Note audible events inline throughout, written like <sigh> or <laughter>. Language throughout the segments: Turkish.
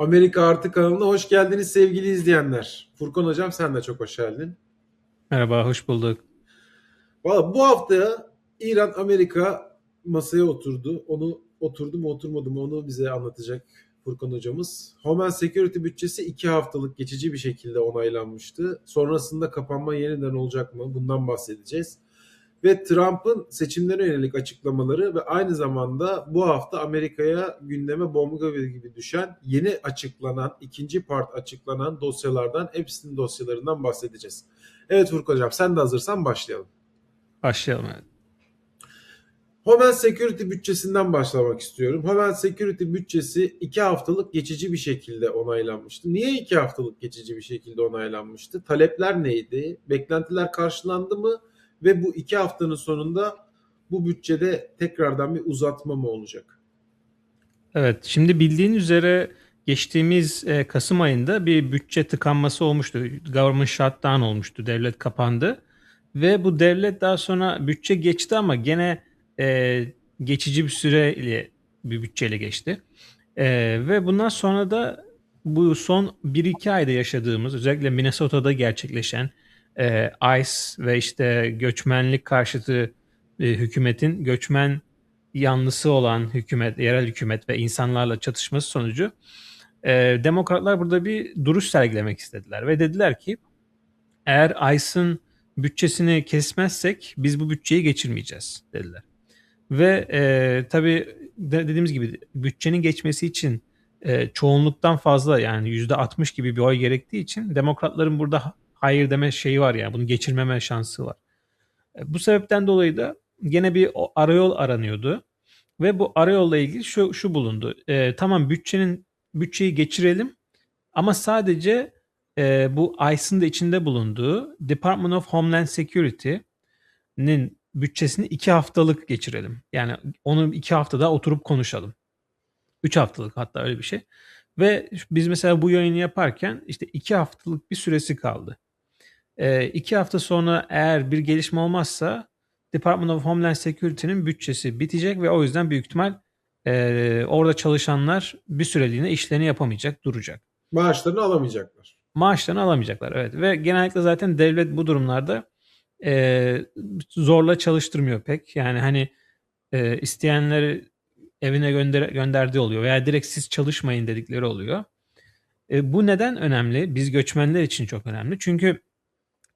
Amerika Artı kanalına hoş geldiniz sevgili izleyenler. Furkan Hocam sen de çok hoş geldin. Merhaba, hoş bulduk. Valla bu hafta İran Amerika masaya oturdu. Onu oturdu mu oturmadı mı onu bize anlatacak Furkan hocamız. Homeland Security bütçesi iki haftalık geçici bir şekilde onaylanmıştı. Sonrasında kapanma yeniden olacak mı? Bundan bahsedeceğiz. Ve Trump'ın seçimlere yönelik açıklamaları ve aynı zamanda bu hafta Amerika'ya gündeme bomba gibi düşen yeni açıklanan, ikinci part açıklanan dosyalardan, Epstein dosyalarından bahsedeceğiz. Evet Furkan Hocam sen de hazırsan başlayalım. Başlayalım. Evet. Homeland Security bütçesinden başlamak istiyorum. Homeland Security bütçesi iki haftalık geçici bir şekilde onaylanmıştı. Niye iki haftalık geçici bir şekilde onaylanmıştı? Talepler neydi? Beklentiler karşılandı mı? Ve bu iki haftanın sonunda bu bütçede tekrardan bir uzatma mı olacak? Evet, şimdi bildiğin üzere geçtiğimiz e, Kasım ayında bir bütçe tıkanması olmuştu. Government shutdown olmuştu. Devlet kapandı. Ve bu devlet daha sonra bütçe geçti ama gene e, geçici bir süreyle bir bütçeyle geçti. E, ve bundan sonra da bu son 1-2 ayda yaşadığımız özellikle Minnesota'da gerçekleşen e, ICE ve işte göçmenlik karşıtı e, hükümetin göçmen yanlısı olan hükümet, yerel hükümet ve insanlarla çatışması sonucu e, demokratlar burada bir duruş sergilemek istediler ve dediler ki eğer ICE'ın bütçesini kesmezsek biz bu bütçeyi geçirmeyeceğiz dediler. Ve e, tabii de, dediğimiz gibi bütçenin geçmesi için e, çoğunluktan fazla yani %60 gibi bir oy gerektiği için demokratların burada hayır deme şeyi var yani bunu geçirmeme şansı var. E, bu sebepten dolayı da gene bir arayol aranıyordu. Ve bu arayolla ilgili şu, şu bulundu. E, tamam bütçenin bütçeyi geçirelim ama sadece e, bu ICE'ın da içinde bulunduğu Department of Homeland Security'nin bütçesini iki haftalık geçirelim. Yani onu iki haftada oturup konuşalım. Üç haftalık hatta öyle bir şey. Ve biz mesela bu yayını yaparken işte iki haftalık bir süresi kaldı. E, iki hafta sonra eğer bir gelişme olmazsa Department of Homeland Security'nin bütçesi bitecek ve o yüzden büyük ihtimal e, orada çalışanlar bir süreliğine işlerini yapamayacak, duracak. Maaşlarını alamayacaklar. Maaşlarını alamayacaklar evet ve genellikle zaten devlet bu durumlarda e, zorla çalıştırmıyor pek. Yani hani e, isteyenleri evine gönder gönderdiği oluyor veya direkt siz çalışmayın dedikleri oluyor. E, bu neden önemli? Biz göçmenler için çok önemli. Çünkü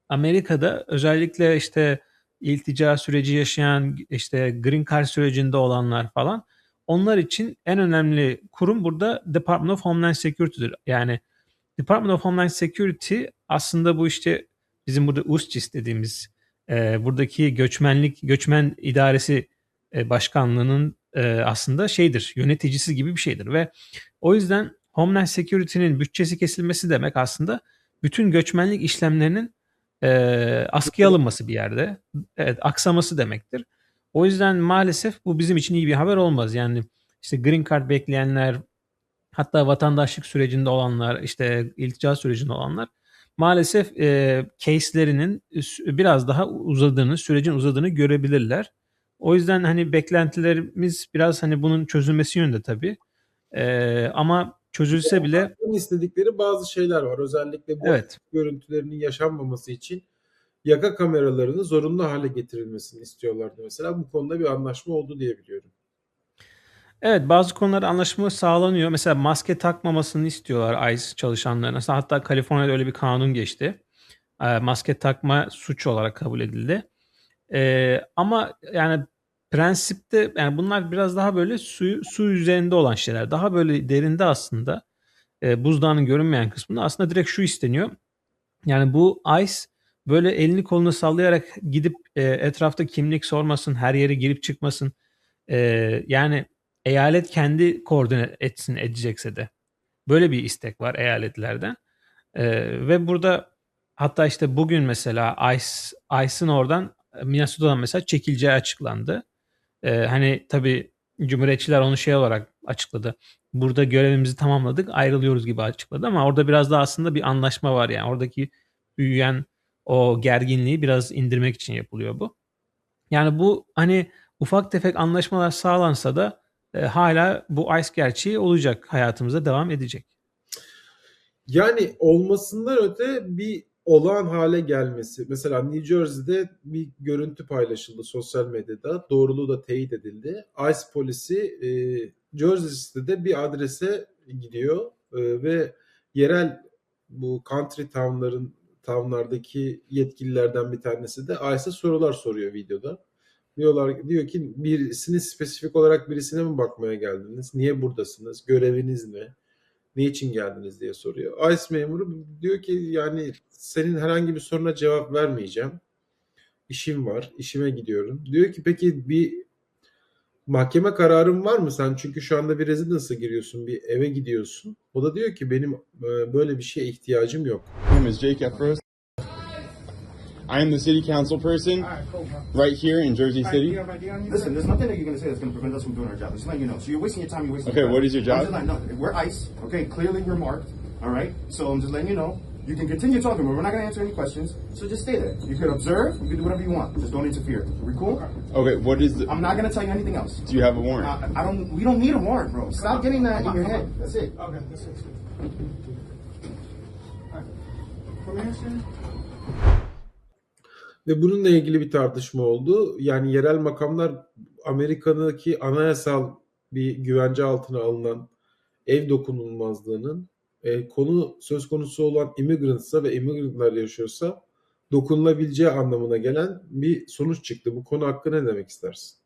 Amerika'da özellikle işte iltica süreci yaşayan işte green card sürecinde olanlar falan onlar için en önemli kurum burada Department of Homeland Security'dir. Yani Department of Homeland Security aslında bu işte bizim burada USCIS dediğimiz e, buradaki göçmenlik göçmen idaresi e, başkanlığının e, aslında şeydir yöneticisi gibi bir şeydir ve o yüzden Homeland Security'nin bütçesi kesilmesi demek aslında bütün göçmenlik işlemlerinin e, askıya alınması bir yerde. Evet aksaması demektir. O yüzden maalesef bu bizim için iyi bir haber olmaz. Yani işte green card bekleyenler hatta vatandaşlık sürecinde olanlar işte iltica sürecinde olanlar maalesef e, case'lerinin biraz daha uzadığını, sürecin uzadığını görebilirler. O yüzden hani beklentilerimiz biraz hani bunun çözülmesi yönünde tabii. E, ama çözülse bile istedikleri bazı şeyler var. Özellikle bu evet. görüntülerinin yaşanmaması için yaka kameralarını zorunlu hale getirilmesini istiyorlardı mesela. Bu konuda bir anlaşma oldu diye biliyorum. Evet bazı konularda anlaşma sağlanıyor. Mesela maske takmamasını istiyorlar ICE çalışanlarına. Hatta Kaliforniya'da öyle bir kanun geçti. Maske takma suç olarak kabul edildi. Ee, ama yani prensipte yani bunlar biraz daha böyle su, su üzerinde olan şeyler. Daha böyle derinde aslında e, buzdağının görünmeyen kısmında aslında direkt şu isteniyor. Yani bu ICE böyle elini kolunu sallayarak gidip e, etrafta kimlik sormasın, her yere girip çıkmasın. E, yani eyalet kendi koordine etsin edecekse de. Böyle bir istek var eyaletlerden. E, ve burada hatta işte bugün mesela ICE, ICE'ın oradan Minnesota'dan mesela çekileceği açıklandı. E, hani tabii Cumhuriyetçiler onu şey olarak açıkladı. Burada görevimizi tamamladık ayrılıyoruz gibi açıkladı ama orada biraz da aslında bir anlaşma var yani. Oradaki büyüyen o gerginliği biraz indirmek için yapılıyor bu. Yani bu hani ufak tefek anlaşmalar sağlansa da e, hala bu ICE gerçeği olacak hayatımıza devam edecek. Yani olmasından öte bir olağan hale gelmesi. Mesela New Jersey'de bir görüntü paylaşıldı sosyal medyada. Doğruluğu da teyit edildi. ICE polisi e, Jersey City'de bir adrese gidiyor e, ve yerel bu country town'ların town'lardaki yetkililerden bir tanesi de ICE'a sorular soruyor videoda. Diyorlar diyor ki birisini spesifik olarak birisine mi bakmaya geldiniz? Niye buradasınız? Göreviniz ne? Ne için geldiniz diye soruyor. ICE memuru diyor ki yani senin herhangi bir soruna cevap vermeyeceğim. İşim var, işime gidiyorum. Diyor ki peki bir mahkeme kararın var mı sen? Çünkü şu anda bir residence'a giriyorsun, bir eve gidiyorsun. O da diyor ki benim böyle bir şeye ihtiyacım yok. Jake Efros. I am the city council person Alright, cool, right here in Jersey Alright, City. you have ID on you? Listen, there's nothing that you're gonna say that's gonna prevent us from doing our job. Just letting you know. So you're wasting your time. You're wasting. Okay, your time. what is your job? I'm just letting- no, we're ICE. Okay, clearly we're marked. All right. So I'm just letting you know. You can continue talking, but we're not gonna answer any questions. So just stay there. You can observe. You can do whatever you want. Just don't interfere. Are we cool? Okay, what is the? I'm not gonna tell you anything else. Do you have a warrant? I, I don't. We don't need a warrant, bro. Stop getting that in your head. That's it. Okay, this is it. Alright. Permission? Ve bununla ilgili bir tartışma oldu. Yani yerel makamlar Amerika'daki anayasal bir güvence altına alınan ev dokunulmazlığının e, konu söz konusu olan immigrantsa ve immigrantlar yaşıyorsa dokunulabileceği anlamına gelen bir sonuç çıktı. Bu konu hakkında ne demek istersin?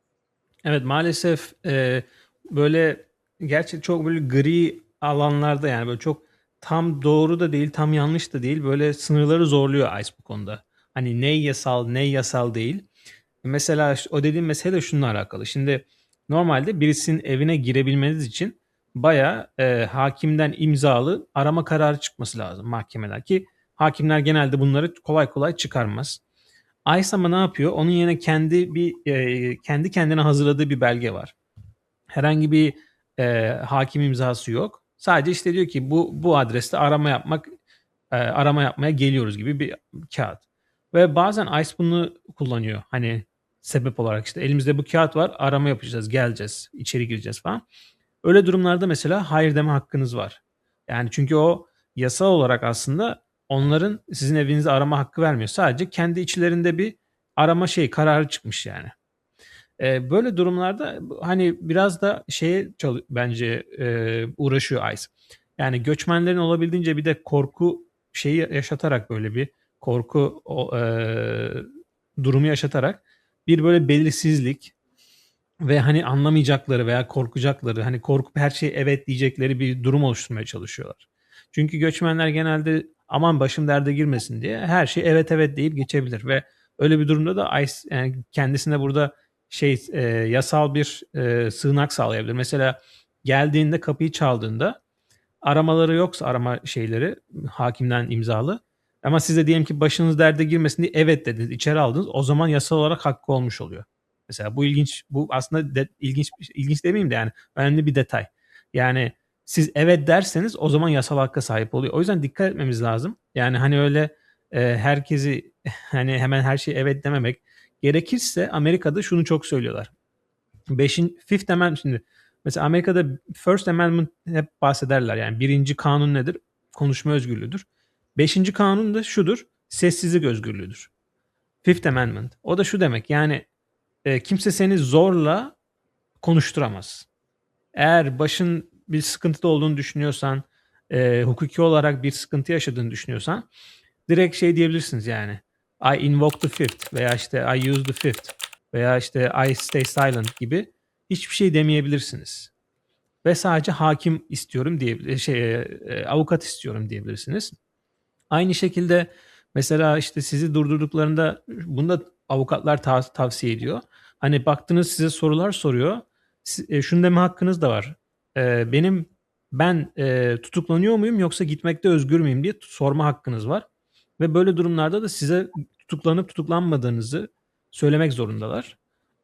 Evet maalesef e, böyle gerçek çok böyle gri alanlarda yani böyle çok tam doğru da değil tam yanlış da değil böyle sınırları zorluyor ICE bu konuda. Hani ne yasal ne yasal değil. Mesela o dediğim mesele de şununla alakalı. Şimdi normalde birisinin evine girebilmeniz için bayağı e, hakimden imzalı arama kararı çıkması lazım mahkemeler ki hakimler genelde bunları kolay kolay çıkarmaz. ICE ama ne yapıyor? Onun yerine kendi bir e, kendi kendine hazırladığı bir belge var. Herhangi bir e, hakim imzası yok. Sadece işte diyor ki bu bu adreste arama yapmak e, arama yapmaya geliyoruz gibi bir kağıt. Ve bazen ICE bunu kullanıyor. Hani sebep olarak işte elimizde bu kağıt var arama yapacağız geleceğiz içeri gireceğiz falan. Öyle durumlarda mesela hayır deme hakkınız var. Yani çünkü o yasal olarak aslında onların sizin evinizi arama hakkı vermiyor. Sadece kendi içlerinde bir arama şey kararı çıkmış yani. Ee, böyle durumlarda hani biraz da şeye çalı- bence e, uğraşıyor ICE. Yani göçmenlerin olabildiğince bir de korku şeyi yaşatarak böyle bir korku o, e, durumu yaşatarak bir böyle belirsizlik ve hani anlamayacakları veya korkacakları hani korkup her şeye evet diyecekleri bir durum oluşturmaya çalışıyorlar. Çünkü göçmenler genelde aman başım derde girmesin diye her şey evet evet deyip geçebilir ve öyle bir durumda da ICE yani kendisine burada şey e, yasal bir e, sığınak sağlayabilir. Mesela geldiğinde kapıyı çaldığında aramaları yoksa arama şeyleri hakimden imzalı ama size diyelim ki başınız derde girmesin diye evet dediniz içeri aldınız o zaman yasal olarak hakkı olmuş oluyor. Mesela bu ilginç bu aslında de, ilginç ilginç demeyeyim de yani önemli bir detay. Yani siz evet derseniz o zaman yasal hakka sahip oluyor. O yüzden dikkat etmemiz lazım. Yani hani öyle e, herkesi <laughs> hani hemen her şeyi evet dememek. Gerekirse Amerika'da şunu çok söylüyorlar. Beşin, Fifth Amendment şimdi mesela Amerika'da First Amendment hep bahsederler. Yani birinci kanun nedir? Konuşma özgürlüğüdür. Beşinci kanun da şudur. Sessizlik özgürlüğüdür. Fifth Amendment. O da şu demek yani e, kimse seni zorla konuşturamaz. Eğer başın bir sıkıntıda olduğunu düşünüyorsan, e, hukuki olarak bir sıkıntı yaşadığını düşünüyorsan direkt şey diyebilirsiniz yani. I invoke the fifth veya işte I use the fifth veya işte I stay silent gibi hiçbir şey demeyebilirsiniz. Ve sadece hakim istiyorum diye şey e, avukat istiyorum diyebilirsiniz. Aynı şekilde mesela işte sizi durdurduklarında bunu da avukatlar ta- tavsiye ediyor. Hani baktınız size sorular soruyor. E, şunu deme hakkınız da var. E, benim ben e, tutuklanıyor muyum yoksa gitmekte özgür müyüm diye sorma hakkınız var. Ve böyle durumlarda da size tutuklanıp tutuklanmadığınızı söylemek zorundalar.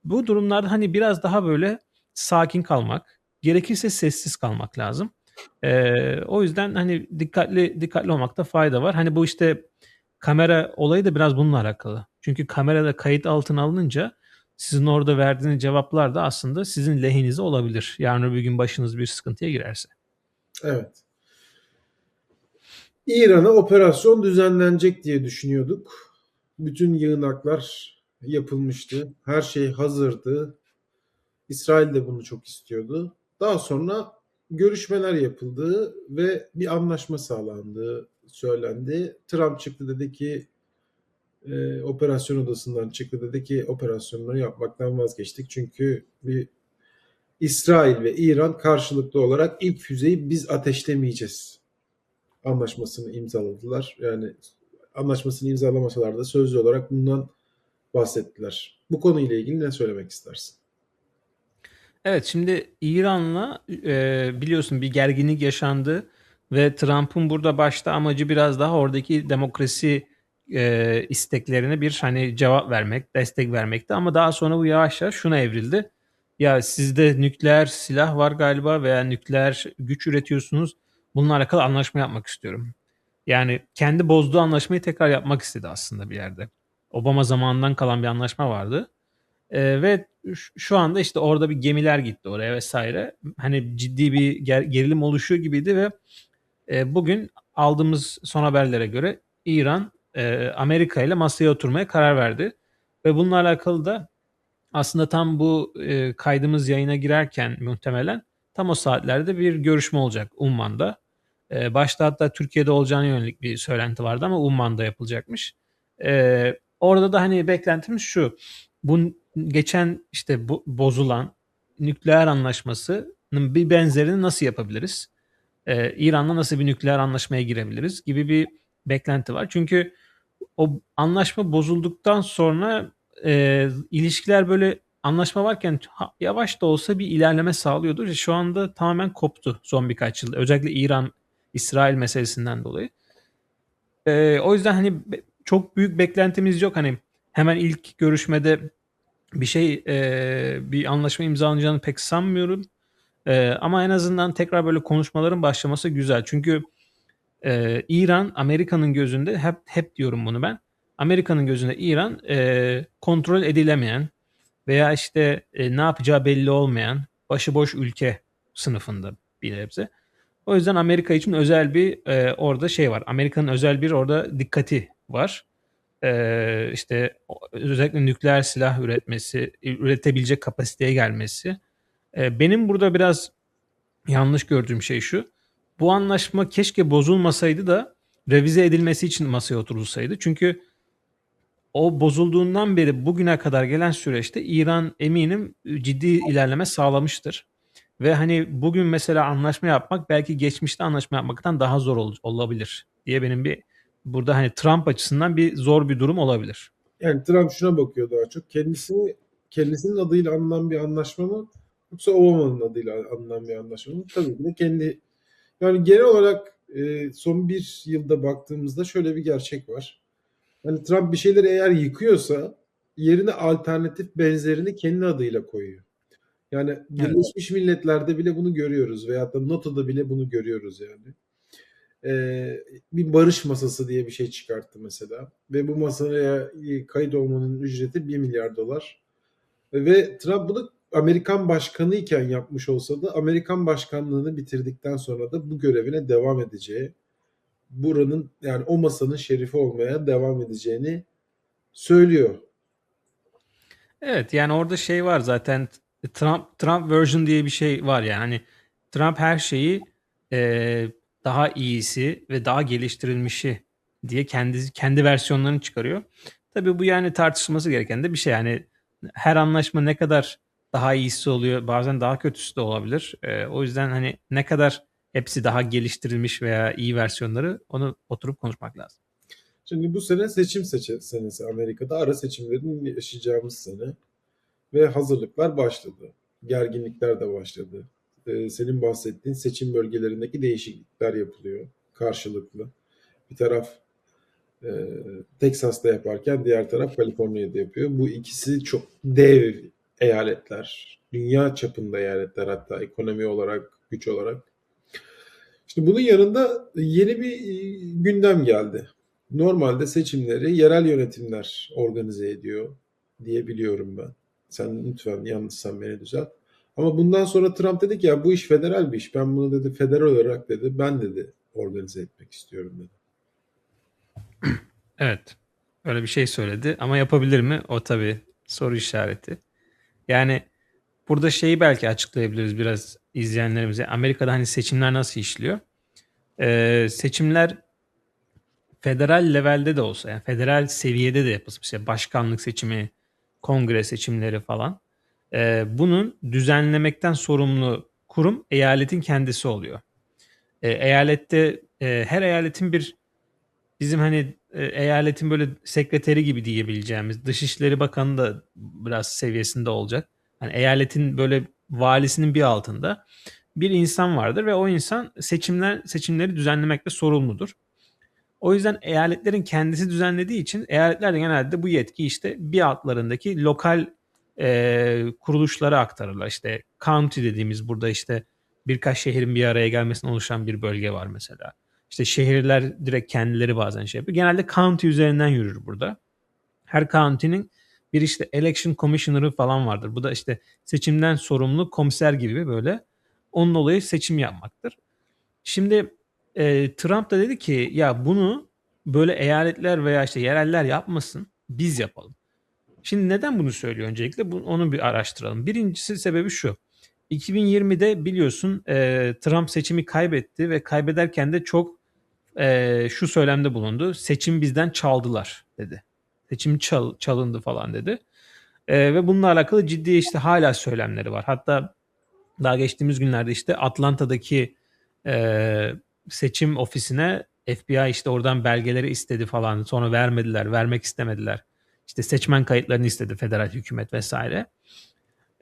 Bu durumlarda hani biraz daha böyle sakin kalmak, gerekirse sessiz kalmak lazım. Ee, o yüzden hani dikkatli dikkatli olmakta fayda var. Hani bu işte kamera olayı da biraz bununla alakalı. Çünkü kamerada kayıt altına alınınca sizin orada verdiğiniz cevaplar da aslında sizin lehinize olabilir. Yarın öbür gün başınız bir sıkıntıya girerse. Evet. İran'a operasyon düzenlenecek diye düşünüyorduk. Bütün yığınaklar yapılmıştı. Her şey hazırdı. İsrail de bunu çok istiyordu. Daha sonra görüşmeler yapıldı ve bir anlaşma sağlandığı söylendi. Trump çıktı dedi ki e, operasyon odasından çıktı dedi ki operasyonları yapmaktan vazgeçtik. Çünkü bir İsrail ve İran karşılıklı olarak ilk füzeyi biz ateşlemeyeceğiz anlaşmasını imzaladılar. Yani anlaşmasını imzalamasalar da sözlü olarak bundan bahsettiler. Bu konuyla ilgili ne söylemek istersin? Evet şimdi İran'la e, biliyorsun bir gerginlik yaşandı ve Trump'ın burada başta amacı biraz daha oradaki demokrasi e, isteklerine bir hani cevap vermek, destek vermekti. Ama daha sonra bu yavaş yavaş şuna evrildi. Ya sizde nükleer silah var galiba veya nükleer güç üretiyorsunuz. Bununla alakalı anlaşma yapmak istiyorum. Yani kendi bozduğu anlaşmayı tekrar yapmak istedi aslında bir yerde. Obama zamanından kalan bir anlaşma vardı. Ee, ve şu anda işte orada bir gemiler gitti oraya vesaire. Hani ciddi bir ger- gerilim oluşuyor gibiydi ve e, bugün aldığımız son haberlere göre İran e, Amerika ile masaya oturmaya karar verdi. Ve bununla alakalı da aslında tam bu e, kaydımız yayına girerken muhtemelen tam o saatlerde bir görüşme olacak Umman'da. E, başta hatta Türkiye'de olacağına yönelik bir söylenti vardı ama Umman'da yapılacakmış. E, orada da hani beklentimiz şu. Bu geçen işte bu, bozulan nükleer anlaşmasının bir benzerini nasıl yapabiliriz? Ee, İran'la nasıl bir nükleer anlaşmaya girebiliriz gibi bir beklenti var. Çünkü o anlaşma bozulduktan sonra e, ilişkiler böyle anlaşma varken yavaş da olsa bir ilerleme sağlıyordu. Şu anda tamamen koptu son birkaç yılda. Özellikle İran İsrail meselesinden dolayı. Ee, o yüzden hani çok büyük beklentimiz yok. Hani hemen ilk görüşmede bir şey e, bir anlaşma imzalanacağını pek sanmıyorum. E, ama en azından tekrar böyle konuşmaların başlaması güzel. Çünkü e, İran Amerika'nın gözünde hep hep diyorum bunu ben. Amerika'nın gözünde İran e, kontrol edilemeyen veya işte e, ne yapacağı belli olmayan başıboş ülke sınıfında bir nebze. O yüzden Amerika için özel bir e, orada şey var. Amerika'nın özel bir orada dikkati var. E, işte özellikle nükleer silah üretmesi, üretebilecek kapasiteye gelmesi. E, benim burada biraz yanlış gördüğüm şey şu. Bu anlaşma keşke bozulmasaydı da revize edilmesi için masaya oturulsaydı. Çünkü o bozulduğundan beri bugüne kadar gelen süreçte İran eminim ciddi ilerleme sağlamıştır. Ve hani bugün mesela anlaşma yapmak belki geçmişte anlaşma yapmaktan daha zor ol- olabilir diye benim bir burada hani Trump açısından bir zor bir durum olabilir. Yani Trump şuna bakıyor daha çok. Kendisini kendisinin adıyla anılan bir anlaşma mı yoksa Obama'nın adıyla anılan bir anlaşma mı? Tabii ki de kendi yani genel olarak e, son bir yılda baktığımızda şöyle bir gerçek var. Hani Trump bir şeyleri eğer yıkıyorsa yerine alternatif benzerini kendi adıyla koyuyor. Yani Birleşmiş Milletler'de bile bunu görüyoruz veyahut da NATO'da bile bunu görüyoruz yani. Ee, bir barış masası diye bir şey çıkarttı mesela. Ve bu masaya kayıt olmanın ücreti 1 milyar dolar. Ve Trump bunu Amerikan başkanı iken yapmış olsa da Amerikan başkanlığını bitirdikten sonra da bu görevine devam edeceği, buranın yani o masanın şerifi olmaya devam edeceğini söylüyor. Evet yani orada şey var zaten Trump Trump version diye bir şey var yani hani Trump her şeyi e, daha iyisi ve daha geliştirilmişi diye kendi kendi versiyonlarını çıkarıyor. Tabii bu yani tartışılması gereken de bir şey yani her anlaşma ne kadar daha iyisi oluyor bazen daha kötüsü de olabilir. E, o yüzden hani ne kadar hepsi daha geliştirilmiş veya iyi versiyonları onu oturup konuşmak lazım. Şimdi bu sene seçim seçe, senesi Amerika'da ara seçimlerin yaşayacağımız sene ve hazırlıklar başladı. Gerginlikler de başladı. Ee, senin bahsettiğin seçim bölgelerindeki değişiklikler yapılıyor karşılıklı. Bir taraf e, Teksas'ta yaparken diğer taraf Kaliforniya'da yapıyor. Bu ikisi çok dev eyaletler. Dünya çapında eyaletler hatta ekonomi olarak, güç olarak. İşte bunun yanında yeni bir e, gündem geldi. Normalde seçimleri yerel yönetimler organize ediyor diye biliyorum ben. Sen lütfen yanlışsan beni düzelt. Ama bundan sonra Trump dedi ki ya bu iş federal bir iş. Ben bunu dedi federal olarak dedi ben dedi organize etmek istiyorum dedi. <clears throat> Evet. Öyle bir şey söyledi ama yapabilir mi? O tabii soru işareti. Yani burada şeyi belki açıklayabiliriz biraz izleyenlerimize. Amerika'da hani seçimler nasıl işliyor? Ee, seçimler federal levelde de olsa yani federal seviyede de yapılsa işte başkanlık seçimi, kongre seçimleri falan. Ee, bunun düzenlemekten sorumlu kurum eyaletin kendisi oluyor. Ee, eyalette e, her eyaletin bir bizim hani e, eyaletin böyle sekreteri gibi diyebileceğimiz Dışişleri Bakanı da biraz seviyesinde olacak. Hani eyaletin böyle valisinin bir altında bir insan vardır ve o insan seçimler seçimleri düzenlemekle sorumludur. O yüzden eyaletlerin kendisi düzenlediği için eyaletler de genelde bu yetki işte bir altlarındaki lokal e, kuruluşlara aktarırlar. İşte county dediğimiz burada işte birkaç şehrin bir araya gelmesine oluşan bir bölge var mesela. İşte şehirler direkt kendileri bazen şey yapıyor. Genelde county üzerinden yürür burada. Her county'nin bir işte election commissioner'ı falan vardır. Bu da işte seçimden sorumlu komiser gibi böyle. Onun olayı seçim yapmaktır. Şimdi e, Trump da dedi ki ya bunu böyle eyaletler veya işte yereller yapmasın biz yapalım. Şimdi neden bunu söylüyor öncelikle? Bu, onu bir araştıralım. Birincisi sebebi şu. 2020'de biliyorsun e, Trump seçimi kaybetti ve kaybederken de çok e, şu söylemde bulundu. Seçim bizden çaldılar dedi. Seçim çal, çalındı falan dedi. E, ve bununla alakalı ciddi işte hala söylemleri var. Hatta daha geçtiğimiz günlerde işte Atlanta'daki e, seçim ofisine FBI işte oradan belgeleri istedi falan. Sonra vermediler, vermek istemediler. İşte seçmen kayıtlarını istedi federal hükümet vesaire.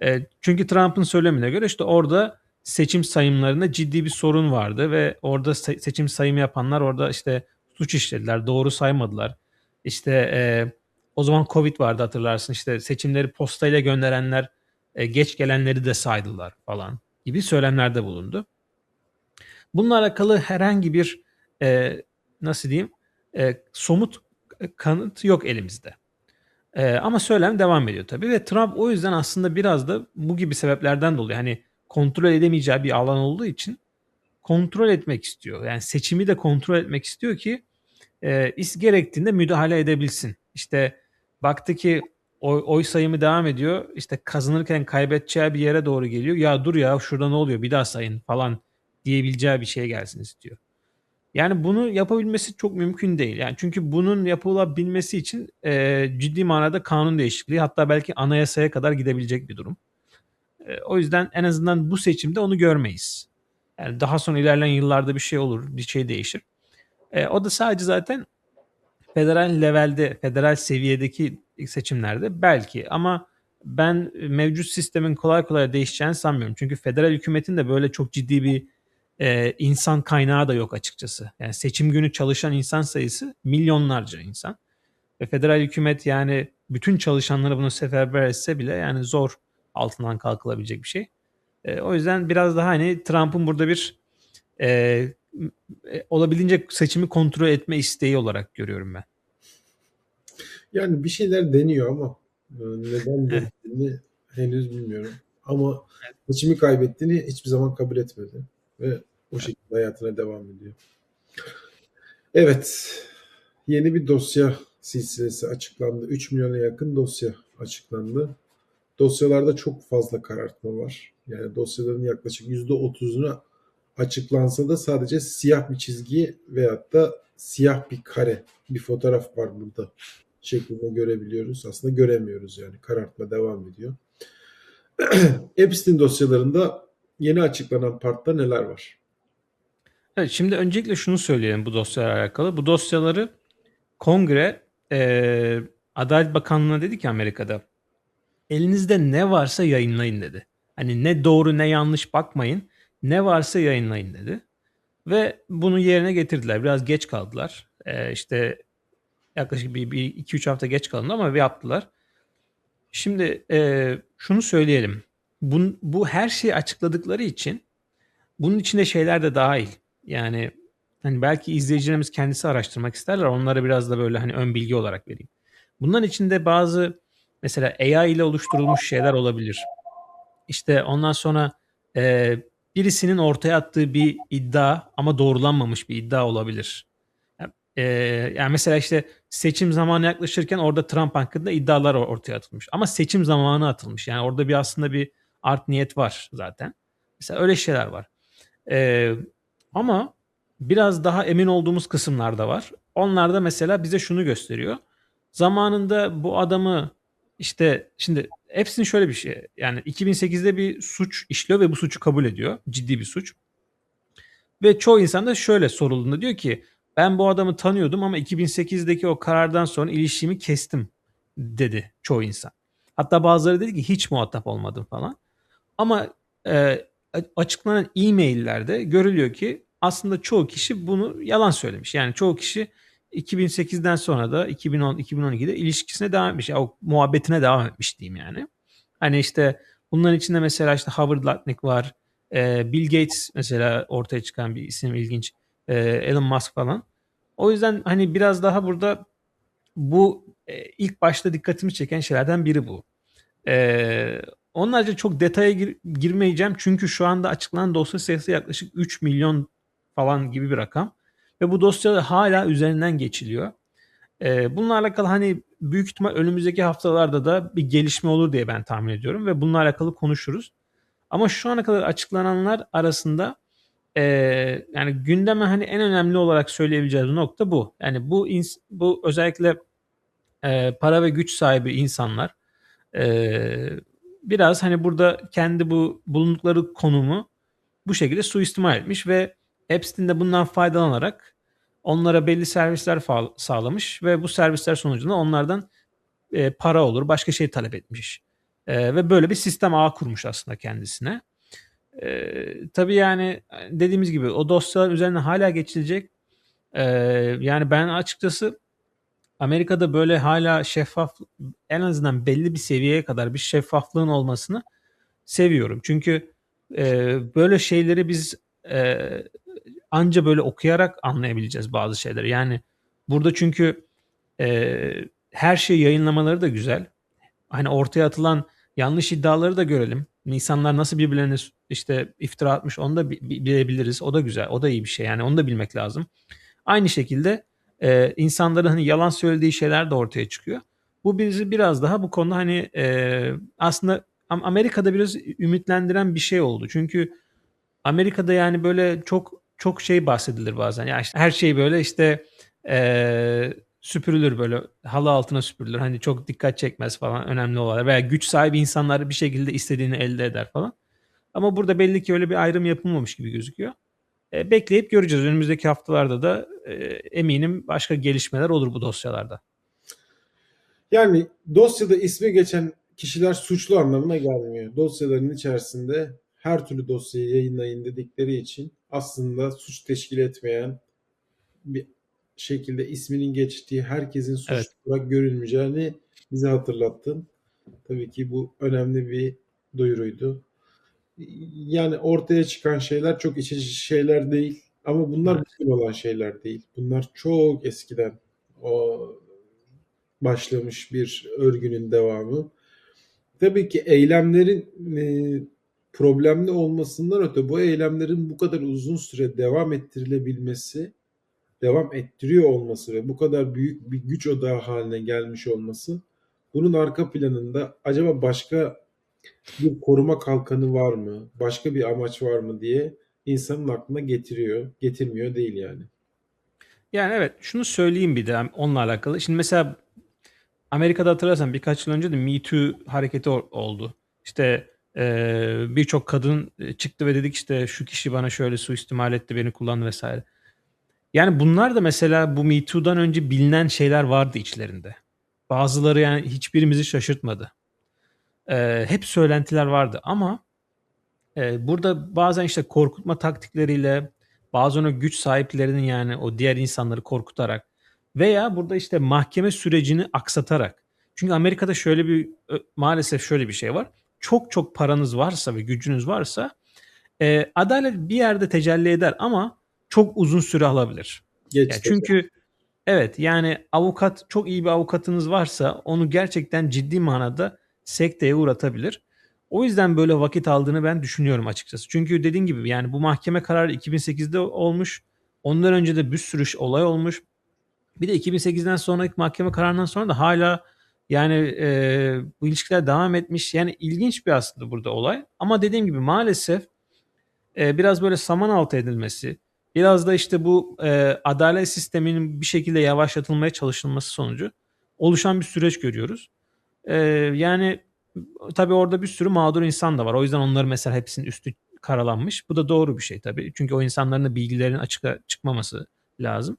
E, çünkü Trump'ın söylemine göre işte orada seçim sayımlarında ciddi bir sorun vardı ve orada se- seçim sayımı yapanlar orada işte suç işlediler, doğru saymadılar. İşte e, o zaman Covid vardı hatırlarsın işte seçimleri postayla gönderenler e, geç gelenleri de saydılar falan gibi söylemlerde bulundu. Bununla alakalı herhangi bir e, nasıl diyeyim e, somut kanıt yok elimizde. E, ama söylem devam ediyor tabii ve Trump o yüzden aslında biraz da bu gibi sebeplerden dolayı hani kontrol edemeyeceği bir alan olduğu için kontrol etmek istiyor. Yani seçimi de kontrol etmek istiyor ki e, is gerektiğinde müdahale edebilsin. İşte baktı ki oy, oy sayımı devam ediyor. İşte kazanırken kaybedeceği bir yere doğru geliyor. Ya dur ya şurada ne oluyor bir daha sayın falan diyebileceği bir şeye gelsin istiyor. Yani bunu yapabilmesi çok mümkün değil. Yani çünkü bunun yapılabilmesi için e, ciddi manada kanun değişikliği hatta belki anayasaya kadar gidebilecek bir durum. E, o yüzden en azından bu seçimde onu görmeyiz. Yani daha sonra ilerleyen yıllarda bir şey olur, bir şey değişir. E, o da sadece zaten federal levelde, federal seviyedeki seçimlerde belki ama ben mevcut sistemin kolay kolay değişeceğini sanmıyorum. Çünkü federal hükümetin de böyle çok ciddi bir e, insan kaynağı da yok açıkçası. Yani seçim günü çalışan insan sayısı milyonlarca insan. Ve federal hükümet yani bütün çalışanları bunu seferber etse bile yani zor altından kalkılabilecek bir şey. E, o yüzden biraz daha hani Trump'ın burada bir e, e, olabildiğince seçimi kontrol etme isteği olarak görüyorum ben. Yani bir şeyler deniyor ama e, neden denediğini henüz bilmiyorum. Ama seçimi kaybettiğini hiçbir zaman kabul etmedi. Ve o şekilde hayatına devam ediyor. Evet. Yeni bir dosya silsilesi açıklandı. 3 milyona yakın dosya açıklandı. Dosyalarda çok fazla karartma var. Yani dosyaların yaklaşık %30'unu açıklansa da sadece siyah bir çizgi veyahut da siyah bir kare, bir fotoğraf var burada şeklinde görebiliyoruz. Aslında göremiyoruz yani. Karartma devam ediyor. <clears throat> Epstein dosyalarında yeni açıklanan partta neler var? Evet, şimdi öncelikle şunu söyleyelim bu dosyalarla alakalı. Bu dosyaları Kongre e, Adalet Bakanlığı'na dedi ki Amerika'da elinizde ne varsa yayınlayın dedi. Hani ne doğru ne yanlış bakmayın. Ne varsa yayınlayın dedi. Ve bunu yerine getirdiler. Biraz geç kaldılar. E, işte yaklaşık bir, bir iki üç hafta geç kalındı ama bir yaptılar. Şimdi e, şunu söyleyelim. Bu, bu her şeyi açıkladıkları için bunun içinde şeyler de dahil. Yani hani belki izleyicilerimiz kendisi araştırmak isterler. Onlara biraz da böyle hani ön bilgi olarak vereyim. Bunların içinde bazı mesela AI ile oluşturulmuş şeyler olabilir. İşte ondan sonra e, birisinin ortaya attığı bir iddia ama doğrulanmamış bir iddia olabilir. Ee, yani mesela işte seçim zamanı yaklaşırken orada Trump hakkında iddialar or- ortaya atılmış. Ama seçim zamanı atılmış. Yani orada bir aslında bir art niyet var zaten. Mesela öyle şeyler var. Ee, ama biraz daha emin olduğumuz kısımlar da var. Onlar da mesela bize şunu gösteriyor. Zamanında bu adamı işte şimdi hepsinin şöyle bir şey. Yani 2008'de bir suç işliyor ve bu suçu kabul ediyor. Ciddi bir suç. Ve çoğu insan da şöyle sorulduğunda diyor ki ben bu adamı tanıyordum ama 2008'deki o karardan sonra ilişkimi kestim dedi çoğu insan. Hatta bazıları dedi ki hiç muhatap olmadım falan. Ama e, açıklanan e-maillerde görülüyor ki aslında çoğu kişi bunu yalan söylemiş. Yani çoğu kişi 2008'den sonra da 2010-2012'de ilişkisine devam etmiş. Ya, o muhabbetine devam etmiş diyeyim yani. Hani işte bunların içinde mesela işte Howard Lutnick var. e, Bill Gates mesela ortaya çıkan bir isim ilginç. E, Elon Musk falan. O yüzden hani biraz daha burada bu e, ilk başta dikkatimi çeken şeylerden biri bu. E, onlarca çok detaya gir- girmeyeceğim çünkü şu anda açıklanan dosya sayısı yaklaşık 3 milyon falan gibi bir rakam. Ve bu dosya hala üzerinden geçiliyor. E, bununla alakalı hani büyük ihtimal önümüzdeki haftalarda da bir gelişme olur diye ben tahmin ediyorum ve bununla alakalı konuşuruz. Ama şu ana kadar açıklananlar arasında e, yani gündeme hani en önemli olarak söyleyebileceğimiz nokta bu. Yani bu ins- bu özellikle e, para ve güç sahibi insanlar e, biraz hani burada kendi bu bulundukları konumu bu şekilde suistimal etmiş ve Epstein de bundan faydalanarak onlara belli servisler sağlamış ve bu servisler sonucunda onlardan e, para olur, başka şey talep etmiş. E, ve böyle bir sistem ağı kurmuş aslında kendisine. E, tabii yani dediğimiz gibi o dosyalar üzerine hala geçilecek. E, yani ben açıkçası Amerika'da böyle hala şeffaf en azından belli bir seviyeye kadar bir şeffaflığın olmasını seviyorum. Çünkü e, böyle şeyleri biz e, anca böyle okuyarak anlayabileceğiz bazı şeyleri. Yani burada çünkü e, her şeyi yayınlamaları da güzel. Hani ortaya atılan yanlış iddiaları da görelim. İnsanlar nasıl birbirlerine işte iftira atmış onu da bi- bi- bilebiliriz. O da güzel. O da iyi bir şey. Yani onu da bilmek lazım. Aynı şekilde e, insanların hani yalan söylediği şeyler de ortaya çıkıyor. Bu bizi biraz daha bu konuda hani e, aslında Am- Amerika'da biraz ümitlendiren bir şey oldu. Çünkü Amerika'da yani böyle çok çok şey bahsedilir bazen. Ya işte her şey böyle işte e, süpürülür böyle halı altına süpürülür. Hani çok dikkat çekmez falan önemli olaylar. Veya güç sahibi insanlar bir şekilde istediğini elde eder falan. Ama burada belli ki öyle bir ayrım yapılmamış gibi gözüküyor. E, bekleyip göreceğiz. Önümüzdeki haftalarda da e, eminim başka gelişmeler olur bu dosyalarda. Yani dosyada ismi geçen kişiler suçlu anlamına gelmiyor. Dosyaların içerisinde her türlü dosyayı yayınlayın dedikleri için aslında suç teşkil etmeyen bir şekilde isminin geçtiği herkesin suçlu Evet. olarak görülmeyeceğini bize hatırlattın. Tabii ki bu önemli bir duyuruydu. Yani ortaya çıkan şeyler çok iç açıcı şeyler değil. Ama bunlar Evet. bugün olan şeyler değil. Bunlar çok eskiden o başlamış bir örgünün devamı. Tabii ki eylemlerin e, problemli olmasından öte bu eylemlerin bu kadar uzun süre devam ettirilebilmesi, devam ettiriyor olması ve bu kadar büyük bir güç odağı haline gelmiş olması bunun arka planında acaba başka bir koruma kalkanı var mı? Başka bir amaç var mı diye insanın aklına getiriyor. Getirmiyor değil yani. Yani evet şunu söyleyeyim bir de onunla alakalı. Şimdi mesela Amerika'da hatırlarsan birkaç yıl önce de Me Too hareketi ol- oldu. İşte e, birçok kadın e, çıktı ve dedik işte şu kişi bana şöyle suistimal etti, beni kullandı vesaire. Yani bunlar da mesela bu Me Too'dan önce bilinen şeyler vardı içlerinde. Bazıları yani hiçbirimizi şaşırtmadı. E, hep söylentiler vardı ama e, burada bazen işte korkutma taktikleriyle bazen o güç sahiplerinin yani o diğer insanları korkutarak veya burada işte mahkeme sürecini aksatarak. Çünkü Amerika'da şöyle bir maalesef şöyle bir şey var. Çok çok paranız varsa ve gücünüz varsa e, adalet bir yerde tecelli eder ama çok uzun süre alabilir. Geç Ya çünkü evet yani avukat çok iyi bir avukatınız varsa onu gerçekten ciddi manada sekteye uğratabilir. O yüzden böyle vakit aldığını ben düşünüyorum açıkçası. Çünkü dediğin gibi yani bu mahkeme kararı 2008'de olmuş. Ondan önce de bir sürü olay olmuş. Bir de 2008'den sonraki mahkeme kararından sonra da hala yani e, bu ilişkiler devam etmiş. Yani ilginç bir aslında burada olay. Ama dediğim gibi maalesef e, biraz böyle saman altı edilmesi, biraz da işte bu e, adalet sisteminin bir şekilde yavaşlatılmaya çalışılması sonucu oluşan bir süreç görüyoruz. E, yani tabii orada bir sürü mağdur insan da var. O yüzden onların mesela hepsinin üstü karalanmış. Bu da doğru bir şey tabii. Çünkü o insanların da bilgilerin açığa çıkmaması lazım.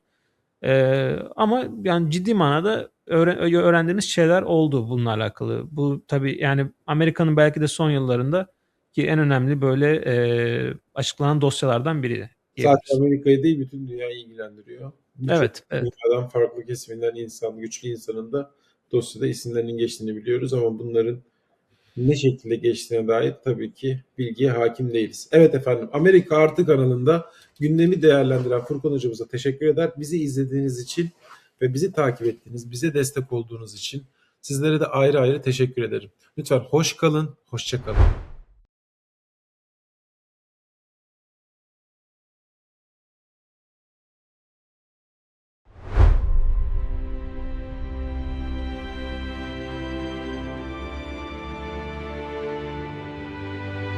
Ee, ama yani ciddi manada öğren- öğrendiğimiz şeyler oldu bununla alakalı. Bu tabii yani Amerika'nın belki de son yıllarında ki en önemli böyle e, açıklanan dosyalardan biri. Sadece Amerika'yı değil bütün dünyayı ilgilendiriyor. Birçok Evet, evet. Dünyadan farklı kesiminden insan, güçlü insanın da dosyada isimlerinin geçtiğini biliyoruz ama bunların ne şekilde geçtiğine dair tabii ki bilgiye hakim değiliz. Evet efendim Amerika Artı kanalında gündemi değerlendiren Furkan hocamıza teşekkür eder. Bizi izlediğiniz için ve bizi takip ettiğiniz, bize destek olduğunuz için sizlere de ayrı ayrı teşekkür ederim. Lütfen hoş kalın, hoşça kalın.